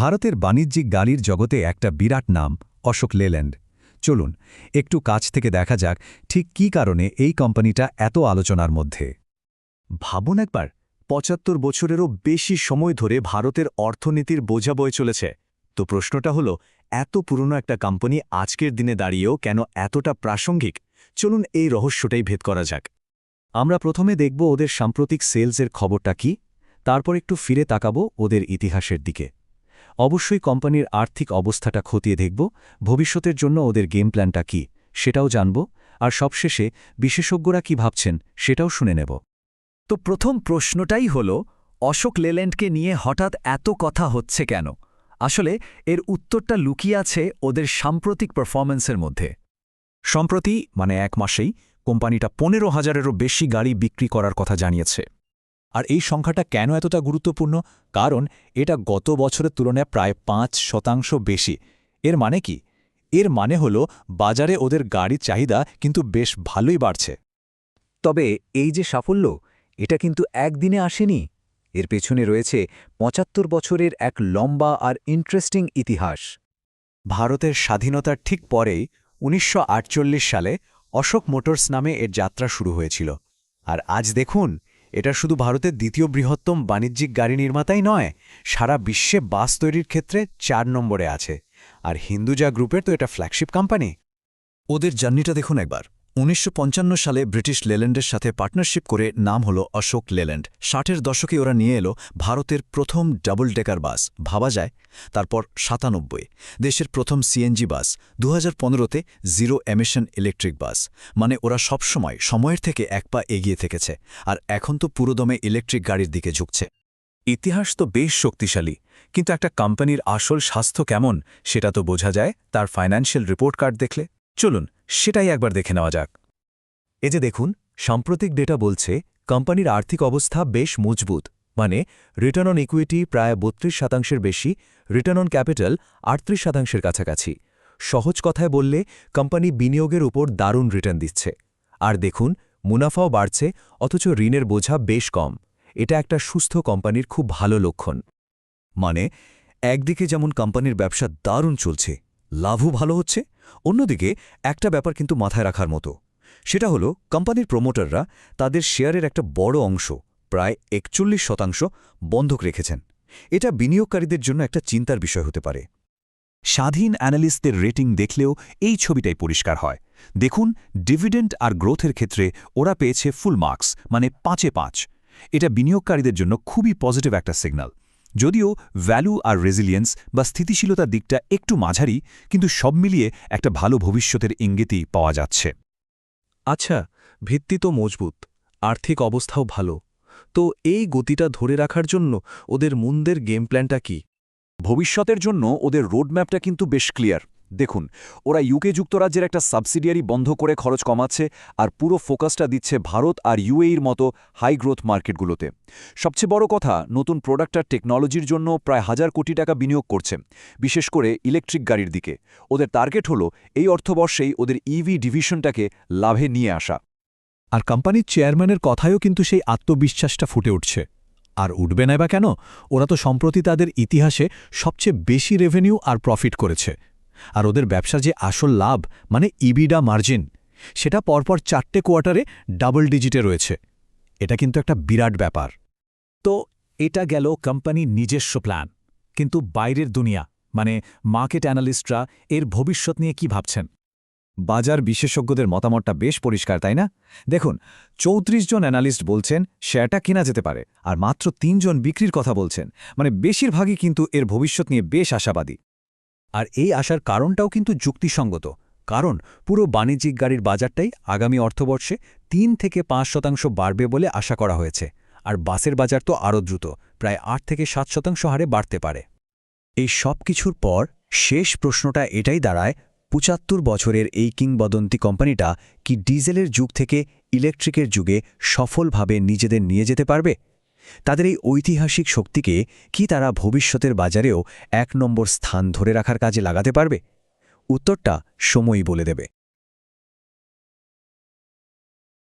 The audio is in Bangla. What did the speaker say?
ভারতের বাণিজ্যিক গাড়ির জগতে একটা বিরাট নাম, অশোক লেল্যান্ড। চলুন, একটু কাছ থেকে দেখা যাক ঠিক কী কারণে এই কোম্পানিটা এত আলোচনার মধ্যে। ভাবুন একবার, পঁচাত্তর বছরেরও বেশি সময় ধরে ভারতের অর্থনীতির বোঝা বয়ে চলেছে। তো প্রশ্নটা হলো, এত পুরনো একটা কোম্পানি আজকের দিনে দাঁড়িয়েও কেন এতটা প্রাসঙ্গিক? চলুন এই রহস্যটাই ভেদ করা যাক। আমরা প্রথমে দেখব ওদের সাম্প্রতিক সেলসের খবরটা কি, তারপর একটু ফিরে তাকাবো ওদের ইতিহাসের দিকে। অবশ্যই কোম্পানির আর্থিক অবস্থাটা খতিয়ে দেখব, ভবিষ্যতের জন্য ওদের গেম প্ল্যানটা কি, সেটাও জানব, আর সবশেষে বিশেষজ্ঞরা কি ভাবছেন, সেটাও শুনে নেব। তো প্রথম প্রশ্নটাই হল, অশোক লেল্যান্ডকে নিয়ে হঠাৎ এত কথা হচ্ছে কেন? আসলে এর উত্তরটা লুকিয়ে আছে ওদের সাম্প্রতিক পারফরম্যান্সের মধ্যে। সম্প্রতি মানে এক মাসেই, কোম্পানিটা পনেরো হাজারেরও বেশি গাড়ি বিক্রি করার কথা জানিয়েছে। আর এই সংখ্যাটা কেন এতটা গুরুত্বপূর্ণ? কারণ এটা গত বছরের তুলনায় প্রায় পাঁচ শতাংশ বেশি। এর মানে কি? এর মানে হল বাজারে ওদের গাড়ির চাহিদা কিন্তু বেশ ভালোই বাড়ছে। তবে এই যে সাফল্য, এটা কিন্তু একদিনে আসেনি। এর পেছনে রয়েছে পঁচাত্তর বছরের এক লম্বা আর ইন্টারেস্টিং ইতিহাস। ভারতের স্বাধীনতার ঠিক পরেই উনিশশো আটচল্লিশ সালে অশোক মোটরস নামে এর যাত্রা শুরু হয়েছিল। আর আজ দেখুন এটা শুধু ভারতের দ্বিতীয় বৃহত্তম বাণিজ্যিক গাড়ি নির্মাতাই নয়, সারা বিশ্বে বাস তৈরির ক্ষেত্রে চার নম্বরে আছে। আর হিন্দুজা গ্রুপের তো এটা ফ্ল্যাগশিপ কোম্পানি ওদের জার্নিটা দেখুন একবার। উনিশশো পঞ্চান্ন সালে ব্রিটিশ লেল্যান্ডের সাথে পার্টনারশিপ করে নাম হলো অশোক লেল্যান্ড। ষাটের দশকে ওরা নিয়ে এলো ভারতের প্রথম ডাবল ডেকার বাস, ভাবা যায়। তারপর সাতানব্বই, দেশের প্রথম সিএনজি বাস দু হাজার জিরো এমিশন ইলেকট্রিক বাস। মানে ওরা সবসময় সময়ের থেকে এক পা এগিয়ে থেকেছে, আর এখন তো পুরোদমে ইলেকট্রিক গাড়ির দিকে ঝুঁকছে। ইতিহাস তো বেশ শক্তিশালী, কিন্তু একটা কোম্পানির আসল স্বাস্থ্য কেমন, সেটা তো বোঝা যায় তার ফাইন্যান্সিয়াল রিপোর্ট কার্ড দেখলে। চলুন, সেটাই একবার দেখে নেওয়া যাক। এ যে দেখুন, সাম্প্রতিক ডেটা বলছে, কোম্পানির আর্থিক অবস্থা বেশ মজবুত মানে রিটার্ন অন ইকুইটি প্রায় বত্রিশ শতাংশের বেশি রিটার্ন অন ক্যাপিটাল আটত্রিশ শতাংশের কাছাকাছি। সহজ কথায় বললে, কোম্পানি বিনিয়োগের উপর দারুণ রিটার্ন দিচ্ছে। আর দেখুন, মুনাফাও বাড়ছে, অথচ ঋণের বোঝা বেশ কম। এটা একটা সুস্থ কোম্পানির খুব ভালো লক্ষণ। মানে একদিকে যেমন কোম্পানির ব্যবসা দারুণ চলছে লাভও ভালো হচ্ছে। অন্যদিকে, একটা ব্যাপার কিন্তু মাথায় রাখার মতো। সেটা হলো, কোম্পানির প্রমোটাররা তাদের শেয়ারের একটা বড় অংশ, প্রায় একচল্লিশ শতাংশ, বন্ধক রেখেছেন। এটা বিনিয়োগকারীদের জন্য একটা চিন্তার বিষয় হতে পারে। স্বাধীন অ্যানালিস্টদের রেটিং দেখলেও এই ছবিটাই পরিষ্কার হয়। দেখুন ডিভিডেন্ড আর গ্রোথের ক্ষেত্রে ওরা পেয়েছে ফুল মার্কস মানে পাঁচে পাঁচ। এটা বিনিয়োগকারীদের জন্য খুবই পজিটিভ একটা সিগন্যাল। যদিও ভ্যালু আর রেজিলিয়েন্স বা স্থিতিশীলতার দিকটা একটু মাঝারি কিন্তু সব মিলিয়ে একটা ভালো ভবিষ্যতের ইঙ্গিতই পাওয়া যাচ্ছে। আচ্ছা ভিত্তি তো মজবুত আর্থিক অবস্থাও ভালো। তো এই গতিটা ধরে রাখার জন্য ওদের মুন্দের গেম প্ল্যানটা কি? ভবিষ্যতের জন্য ওদের রোডম্যাপটা কিন্তু বেশ ক্লিয়ার দেখুন, ওরা ইউকে যুক্তরাজ্যের একটা সাবসিডিয়ারি বন্ধ করে খরচ কমাচ্ছে আর পুরো ফোকাসটা দিচ্ছে ভারত আর ইউএইর মতো হাই গ্রোথ মার্কেটগুলোতে সবচেয়ে বড় কথা, নতুন প্রোডাক্ট আর টেকনোলজির জন্য প্রায় হাজার কোটি টাকা বিনিয়োগ করছে, বিশেষ করে ইলেকট্রিক গাড়ির দিকে। ওদের টার্গেট হলো এই অর্থবর্ষেই ওদের ইভি ডিভিশনটাকে লাভে নিয়ে আসা। আর কোম্পানির চেয়ারম্যানের কথায়ও কিন্তু সেই আত্মবিশ্বাসটা ফুটে উঠছে। আর উঠবে না বা কেন? ওরা তো সম্প্রতি তাদের ইতিহাসে সবচেয়ে বেশি রেভিনিউ আর প্রফিট করেছে। আর ওদের ব্যবসার যে আসল লাভ মানে ইবিডা মার্জিন সেটা পরপর চারটে কোয়ার্টারে ডাবল ডিজিটে রয়েছে। এটা কিন্তু একটা বিরাট ব্যাপার। তো এটা গেল কোম্পানির নিজস্ব প্ল্যান কিন্তু বাইরের দুনিয়া মানে মার্কেট অ্যানালিস্টরা এর ভবিষ্যৎ নিয়ে কি ভাবছেন? বাজার বিশেষজ্ঞদের মতামতটা বেশ পরিষ্কার, তাই না? দেখুন, চৌত্রিশ জন অ্যানালিস্ট বলছেন শেয়ারটা কেনা যেতে পারে, আর মাত্র তিনজন বিক্রির কথা বলছেন। মানে বেশিরভাগই কিন্তু এর ভবিষ্যৎ নিয়ে বেশ আশাবাদী। আর এই আসার কারণটাও কিন্তু যুক্তিসঙ্গত। কারণ পুরো বাণিজ্যিক গাড়ির বাজারটাই আগামী অর্থবর্ষে তিন থেকে পাঁচ শতাংশ বাড়বে বলে আশা করা হয়েছে। আর বাসের বাজার তো আরও দ্রুত, প্রায় আট থেকে সাত শতাংশ হারে বাড়তে পারে। এই সব কিছুর পর শেষ প্রশ্নটা এটাই দাঁড়ায়, পঁচাত্তর বছরের এই কিংবদন্তি কোম্পানিটা কি ডিজেলের যুগ থেকে ইলেকট্রিকের যুগে সফলভাবে নিজেদের নিয়ে যেতে পারবে? তাদের এই ঐতিহাসিক শক্তিকে কি তারা ভবিষ্যতের বাজারেও এক নম্বর স্থান ধরে রাখার কাজে লাগাতে পারবে? উত্তরটা সময়ই বলে দেবে।